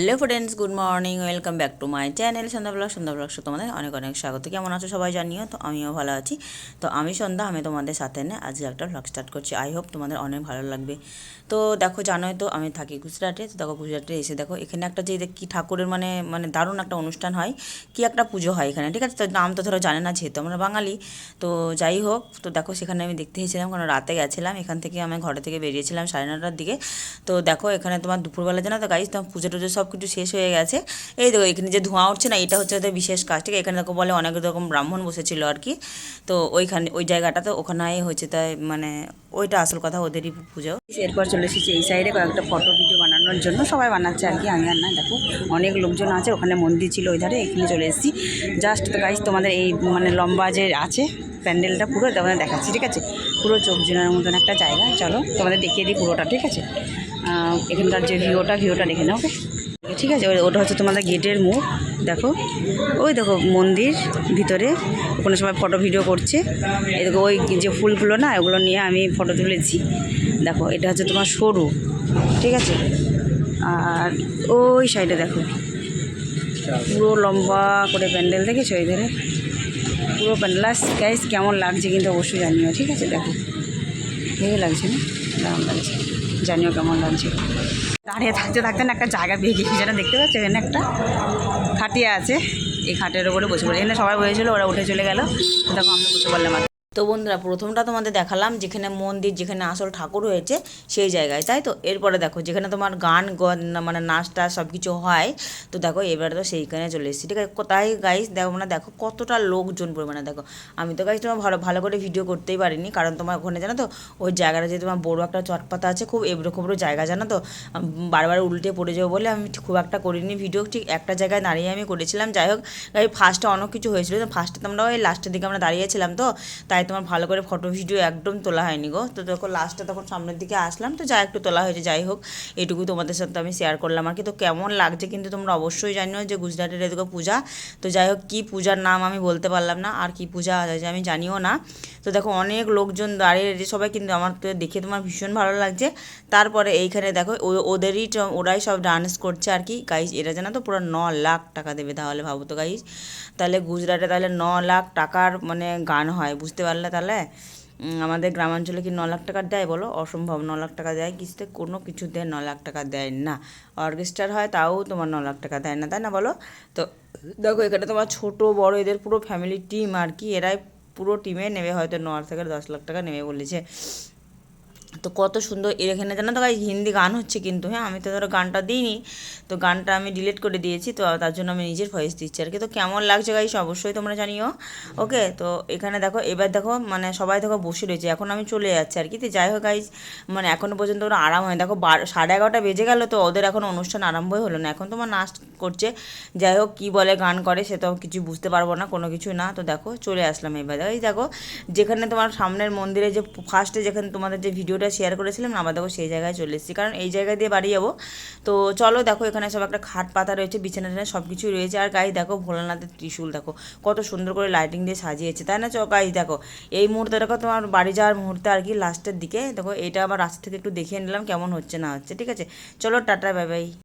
Hello friends good morning welcome back to my channel Sandhya blog Sandhya blog তোমাদের অনেক অনেক স্বাগত। কেমন আছো সবাই জানিও? তো আমিও ভালো আছি। তো আমি সন্ধ্যা, আমি তোমাদের সাথে নে আজকে একটা ব্লগ স্টার্ট করছি। আই হোপ তোমাদের অনেক ভালো লাগবে। তো দেখো, জানোই তো আমি থাকি গুজরাটে। তো দেখো, গুজরাটে এসে দেখো, এখানে একটা যে কি ঠাকুরের মানে মানে দারুণ একটা অনুষ্ঠান হয়। কি একটা পুজো হয় এখানে, ঠিক আছে? তো নাম তো ধরো জানে না, যেহেতু আমরা বাঙালি। তো যাই হোক, তো দেখো, সেখানে আমি দেখতে এসেছিলাম কারণ রাতে গেছিলাম। এখান থেকে আমি ঘরে থেকে বেরিয়েছিলাম সাড়ে নটার দিকে। তো দেখো, এখানে তোমার দুপুরবেলা জানো তো গাইজ তোমার পুজো টুজো সব কিছু শেষ হয়ে গেছে। এই দেখো, এখানে যে ধোঁয়া উঠছে না, এটা হচ্ছে ওদের বিশেষ কাজ। ঠিক, এখানে দেখো বলে অনেক রকম ব্রাহ্মণ বসেছিল আর কি। তো ওইখানে, ওই জায়গাটাতে ওখানে হয়েছে, তাই মানে ওইটা আসল কথা, ওদেরই পুজো। এরপর চলে এসেছি এই সাইডে কয়েকটা ফটো ভিডিও বানানোর জন্য। সবাই বানাচ্ছে আর কি, আমি আর না, দেখো। অনেক লোকজন আছে, ওখানে মন্দির ছিল ওই ধারে, এখানে চলে এসেছি। জাস্ট তো গাইজ তোমাদের এই মানে লম্বা যে আছে, প্যান্ডেলটা পুরো তোমাদের দেখাচ্ছি, ঠিক আছে? পুরো চোখ জোনার মতন একটা জায়গা। চলো তোমাদের দেখিয়ে দিই পুরোটা, ঠিক আছে? এখানকার যে ভিউটা ভিউটা দেখে নাও ওকে ঠিক আছে, ওই- ওটা হচ্ছে তোমাদের গেটের মুখ, দেখো। ওই দেখো মন্দির ভিতরে ওখানে সবাই ফটো ভিডিও করছে। এই দেখো, ওই যে ফুলগুলো না, ওগুলো নিয়ে আমি ফটো তুলেছি। দেখো, এটা হচ্ছে তোমার সরু, ঠিক আছে? আর ওই সাইডে দেখো, পুরো লম্বা করে প্যান্ডেল দেখেছ এই ধারে? পুরো প্যান্ডেল গাইস কেমন লাগছে কিন্তু অবশ্যই জানিও, ঠিক আছে? দেখো ভালো লাগছে না? দারুণ লাগছে। জানিও কেমন লাগছে। দাঁড়িয়ে থাকতে থাকতে না একটা জায়গা পেয়ে গেছি, যেটা দেখতে পাচ্ছি, এখানে একটা খাটিয়া আছে, এই খাটের ওপরে বসে পড়ে। এখানে সবাই বসেছিল, ওরা উঠে চলে গেল। দেখো, আমরা বসে পড়লাম তো বন্ধুরা, প্রথমটা তোমাদের দেখালাম যেখানে মন্দির, যেখানে আসল ঠাকুর হয়েছে সেই জায়গায়, তাই তো? এরপরে দেখো, যেখানে তোমার গান মানে নাচটা সব কিছু হয়, তো দেখো এবারে তো সেইখানে চলে এসেছি। ঠিক আছে তাই গাইস দেখো মানে দেখো কতটা লোকজন পরিমাণে দেখো, আমি তো গাইস তোমার ভালো ভালো করে ভিডিও করতেই পারিনি, কারণ তোমার ওখানে জানো তো, ওই জায়গাটা যে তোমার বড় একটা চটপাতা আছে, খুব এবড়ো খবড়ো জায়গা, জানো তো? বারবার উল্টে পড়ে যাব বলে আমি খুব একটা করিনি ভিডিও ঠিক একটা জায়গায় দাঁড়িয়ে আমি করেছিলাম। যাই হোক গাই ফার্স্টে অনেক কিছু হয়েছিল, তো ফার্স্টে তো আমরা ওই লাস্টের দিকে আমরা দাঁড়িয়েছিলাম তো, তাই তোমার ভালো করে ফটো ভিডিও একদম তোলা হয়নি গো। তো দেখো লাস্টে তখন সামনের দিকে আসলাম, তো যা একটু তোলা হয়েছে, যাই হোক, এটুকু তোমাদের সাথে আমি শেয়ার করলাম। আর কি, তো কেমন লাগছে কিন্তু তোমরা অবশ্যই জানিও যে গুজরাটের এদিকে পূজা। তো যাই হোক, কী পূজার নাম আমি বলতে পারলাম না, আর কি পূজা আমি জানিও না। তো দেখো অনেক লোকজন দাঁড়িয়ে রয়েছে, সবাই কিন্তু আমার তো দেখে তোমার ভীষণ ভালো লাগছে। তারপরে এইখানে দেখো ওদেরই ওরাই সব ডান্স করছে আর কি। গাইজ এরা জানা তো পুরো ন লাখ টাকা দেবে তাহলে ভাবো তো গাইজ তাহলে গুজরাটে তাহলে ন লাখ টাকার মানে গান হয়, বুঝতে পারলে তাহলে? আমাদের গ্রামাঞ্চলে কি ন লাখ টাকা দেয় বলো? অসম্ভব, ন লাখ টাকা দেয় কিছুতে কোনো কিছুতে ন লাখ টাকা দেয় না। অর্কেস্ট্রার হয় তাও তোমার ন লাখ টাকা দেয় না, তাই না বলো? তো দেখো এখানে তোমার ছোট বড় এদের পুরো ফ্যামিলি টিম আর কি, এরাই পুরো টিমে নেবে হয়তো ন থেকে দশ লাখ টাকা নেবে বলেছে। তো কত সুন্দর, এর এখানে জানো তো হিন্দি গান হচ্ছে কিন্তু হ্যাঁ আমি তো ধরো গানটা দিইনি, তো গানটা আমি ডিলিট করে দিয়েছি, তো তার জন্য আমি নিজের ভয়েস দিচ্ছি আর কি। তো কেমন লাগছে গাইস অবশ্যই তোমরা জানিও ওকে তো এখানে দেখো, এবার দেখো মানে সবাই দেখো বসে রয়েছে, এখন আমি চলে যাচ্ছি আর কি। তো যাই হোক গাইজ মানে এখনও পর্যন্ত ওরা আরাম হয় দেখো সাড়ে এগারোটা বেজে গেল, তো ওদের এখন অনুষ্ঠান আরম্ভই হলো না। এখন তোমার নাচ করছে। যাই হোক, কী বলে গান করে সে তো কিছু বুঝতে পারব না, কোনো কিছু না। তো দেখো, চলে আসলাম এবার। এই দেখো, যেখানে তোমার সামনের মন্দিরে যে ফার্স্টে যেখানে তোমাদের যে ভিডিওটা শেয়ার করেছিলাম আবার দেখো সেই জায়গায় চলে এসেছি। কারণ এই জায়গা দিয়ে বাড়ি যাব। তো চলো দেখো, এখানে সব একটা খাট পাতা রয়েছে, বিছানা টিছানা সব কিছুই রয়েছে। আর গাই দেখো ভোলানাথের ত্রিশূল, দেখো, কত সুন্দর করে লাইটিং দিয়ে সাজিয়েছে, তাই না? চ গাই দেখো, এই মুহূর্তে দেখো তোমার বাড়ি যাওয়ার মুহূর্তে আর কি লাস্টের দিকে। দেখো, এটা আবার রাস্তা থেকে একটু দেখিয়ে নিলাম কেমন হচ্ছে না হচ্ছে, ঠিক আছে? চলো, টাটা বাই বাই